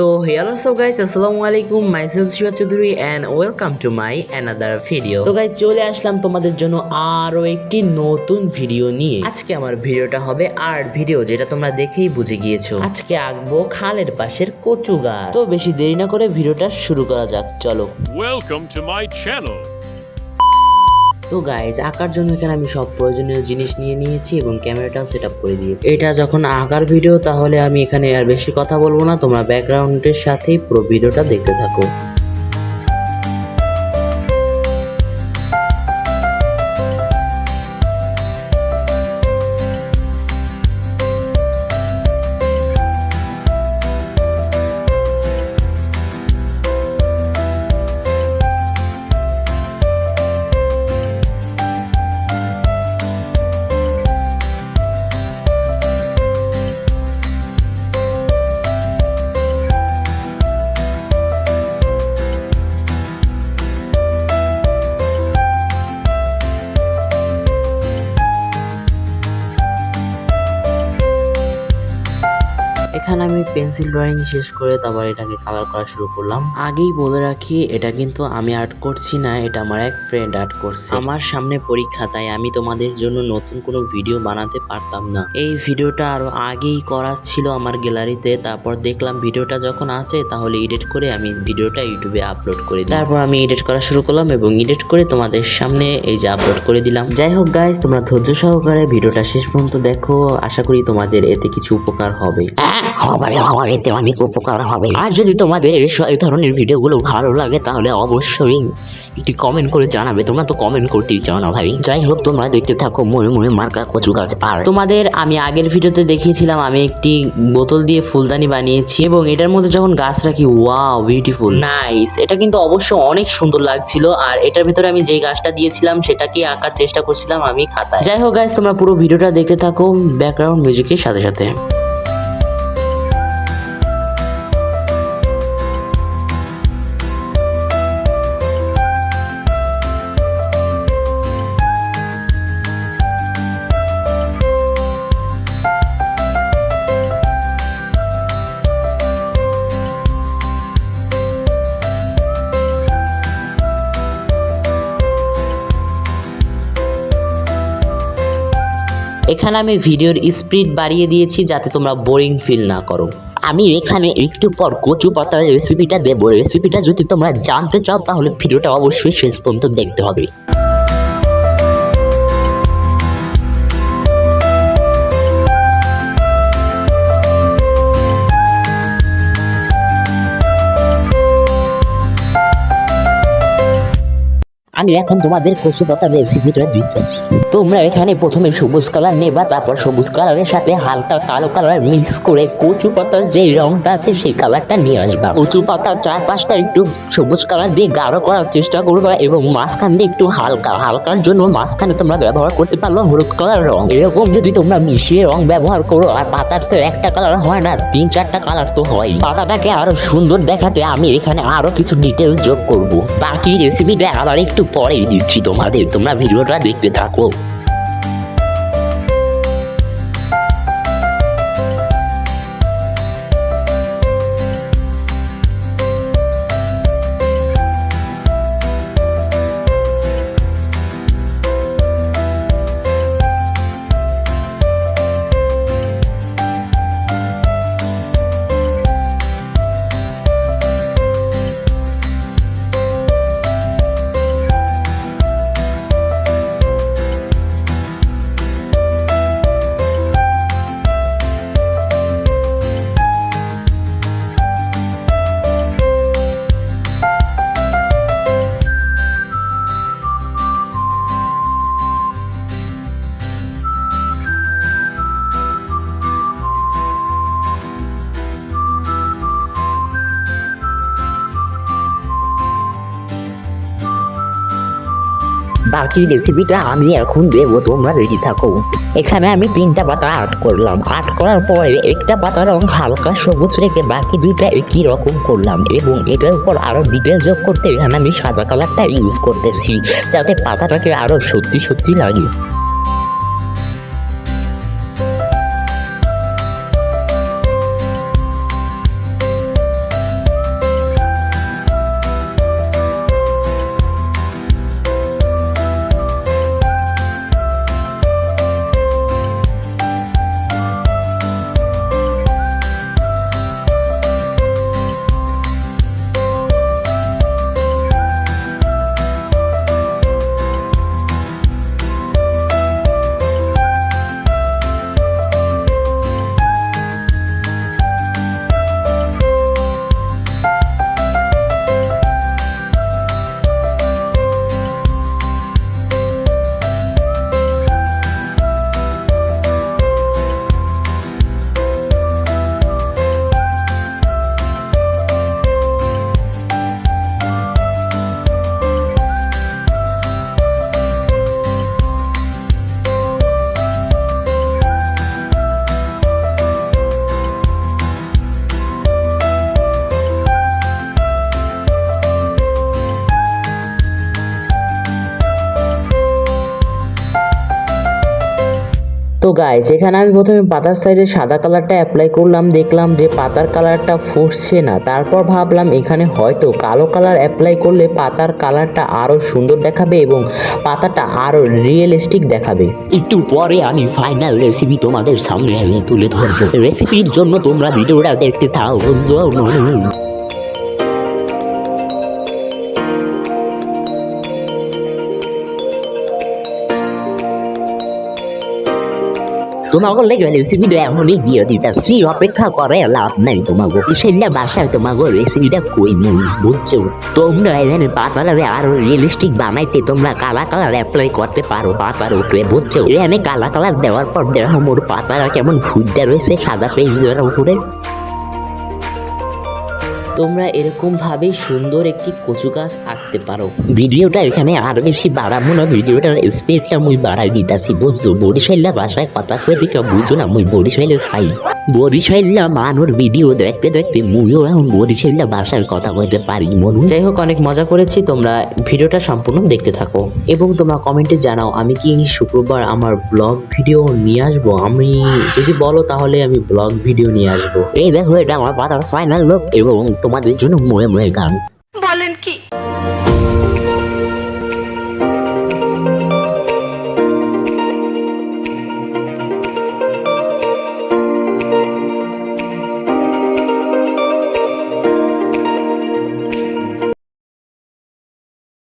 তো হেয়ালো সব গাইজ আসসালামু আলাইকুম myself Shiba Chowdhury and welcome to my another video তো গাইজ চলে আসলাম তোমাদের জন্য আরও একটি নতুন ভিডিও নিয়ে। আজকে আমার ভিডিওটা হবে আর্ট ভিডিও যেটা তোমরা দেখেই বুঝে গিয়েছো। আজকে আঁকবো খালের পাশের কচু গাছ। তো বেশি দেরি না করে ভিডিওটা শুরু করা যাক, চলো। Welcome to my channel. তো গাইজ আঁকার জন্য এখানে আমি সব প্রয়োজনীয় জিনিস নিয়ে নিয়েছি এবং ক্যামেরাটাও সেট করে দিয়েছি। এটা যখন আঁকার ভিডিও তাহলে আমি এখানে আর বেশি কথা বলব না, তোমরা ব্যাকগ্রাউন্ডের সাথেই পুরো ভিডিওটা দেখতে থাকো। এখানে আমি পেন্সিল ড্রয়িং শেষ করে তারপর এটাকে কালার করা শুরু করলাম। আগেই বলে রাখি এটা কিন্তু আমি আর্ট করছি না এটা আমার এক ফ্রেন্ড আর্ট করছে। আমার সামনে পরীক্ষা তাই আমি তোমাদের জন্য নতুন কোনো ভিডিও বানাতে পারতাম না। এই ভিডিওটা আরও আগেই করা ছিল আমার গ্যালারিতে তারপর দেখলাম ভিডিওটা যখন আসে তাহলে এডিট করে আমি ভিডিওটা ইউটিউবে আপলোড করে তারপর আমি এডিট করা শুরু করলাম এবং এডিট করে তোমাদের সামনে এই যে আপলোড করে দিলাম। যাই হোক গাইজ তোমরা ধৈর্য সহকারে ভিডিওটা শেষ পর্যন্ত দেখো। আশা করি তোমাদের এতে কিছু উপকার হবে। হ্যাঁ হবে হবে এতে অনেক উপকার হবে। আর যদি তোমাদের এই- ধরনের ভিডিওগুলো ভালো লাগে, তাহলে অবশ্যই একটি কমেন্ট করে জানাবে। তোমরা তো কমেন্ট করতেই চাও না ভাই। যাই হোক, তোমরা দেখতে থাকো, মনে মনে মার্কা কচু গাছ। আর তোমাদের, আমি আগের ভিডিওতে দেখিয়েছিলাম, আমি একটি বোতল দিয়ে ফুলদানি বানিয়েছি এবং এটার মধ্যে যখন গাছ রাখি ওয়াও বিউটিফুল নাইস এটা কিন্তু অবশ্য অনেক সুন্দর লাগছিল। আর এটার ভিতরে আমি যে গাছটা দিয়েছিলাম, সেটাকে আঁকার চেষ্টা করছিলাম আমি খাতায়। যাই হোক গাইস তোমরা পুরো ভিডিওটা দেখতে থাকো। ব্যাকগ্রাউন্ড মিউজিকের সাথে সাথে। এখানে আমি ভিডিওর স্পিড বাড়িয়ে দিয়েছি যাতে তোমরা বোরিং ফিল না করো। আমি এখানে একটু পর কচু পাতার রেসিপিটা দেবো। রেসিপিটা যদি তোমরা জানতে চাও, তাহলে ভিডিওটা অবশ্যই শেষ পর্যন্ত দেখতে হবে। আমি এখন তোমাদের কচু পাতার রেসিপিটা দিতেছি তোমরা এখানে প্রথমে সবুজ কালার নেবা, তারপর সবুজ কালারের সাথে হালকা কালো কালার মিক্স করে কচু পাতার যে রংটা আছে সেই কালারটা নিয়ে আসবা। কচু পাতার চারপাশটা একটু সবুজ কালার দিয়ে গাঢ় করার চেষ্টা করবা এবং মাঝখান দিয়ে একটু হালকা, হালকার জন্য মাঝখানে তোমরা ব্যবহার করতে পারল হলুদ কালার রং। এরকম যদি তোমরা মিশিয়ে রং ব্যবহার করো, আর পাতার তো একটা কালার হয় না, তিন চারটা কালার তো হয় পাতাটাকে আরও সুন্দর দেখাতে আমি এখানে আরও কিছু ডিটেলস যোগ করব। বাকি রেসিপিটা আবার একটু পরে দিচ্ছি তোমাদের তোমরা ভিডিওটা দেখতে থাকো বাকি রেসিপিটা আমি এখন দেব, তোমরা রেডি থাকো। এখানে আমি তিনটা পাতা আর্ট করলাম। আর্ট করার পরে একটা পাতার রং হালকা সবুজ রেখে বাকি দুইটা একই রকম করলাম এবং এটার উপর আরও ডিটেল যোগ করতে এখানে আমি সাদা কালারটা ইউজ করতেছি, যাতে পাতাটাকে আরও সত্যি সত্যি লাগে। তো গাইজ এখানে আমি প্রথমে পাতার সাইডে সাদা কালারটা অ্যাপ্লাই করলাম, দেখলাম যে পাতার কালারটা ফুটছে না। তারপর ভাবলাম এখানে হয়তো কালো কালার অ্যাপ্লাই করলে পাতার কালারটা আরও সুন্দর দেখাবে এবং পাতাটা আরও রিয়েলিস্টিক দেখাবে। একটু পরে আমি ফাইনাল রেসিপি তোমাদের সামনে তুলে ধরবো। রেসিপির জন্য তোমরা ভিডিওটা দেখতে থাও তোমাকে লেগে রেসিপিটা এমনই দিয়ে দিতেছি অপেক্ষা করে লাভ নাই তোমাকে সেটা বাসায় তোমাকে রেসিপিটা কই নেই বুঝছ তোমরা এখানে পাতারে আরও রিয়েলিস্টিক বানাইতে তোমরা কালা কালার অ্যাপ্লাই করতে পারো পাতার উপরে বুঝছ এখানে কালা কালার দেওয়ার পর দেখো মোর পাতারা কেমন ফুটটা রয়েছে সাদা পেজের উপরে তোমরা এরকম ভাবে সুন্দর একটি কচু গাছ আঁকতে পারো। ভিডিওটা এখানে আরও বেশি বাড়াবো না ভিডিওটার স্পিডটা মুই বাড়াই দিতাছি, বুঝছ? বরিশাইলা বাসায় পাতা কয়ে দিকে বুঝো না মুই বরিশাইলে খাই। বরিশাইলা মানুষ ভিডিও দেখতে দেখতে মুইও এখন বরিশাইলা ভাষায় কথা কইতে পারি মনু। যাই হোক অনেক মজা করেছি। তোমরা ভিডিওটা সম্পূর্ণ দেখতে থাকো। এবং তোমরা কমেন্টে জানাও আমি কি শুক্রবার আমার ব্লগ ভিডিও নিয়ে আসব? আমি যদি বলো তাহলে আমি ব্লগ ভিডিও নিয়ে আসব। এই দেখো এটা আমার পাতার ফাইনাল লোক এবং তোমাদের জন্য ময়ে ময়ে গান। বলেন কি?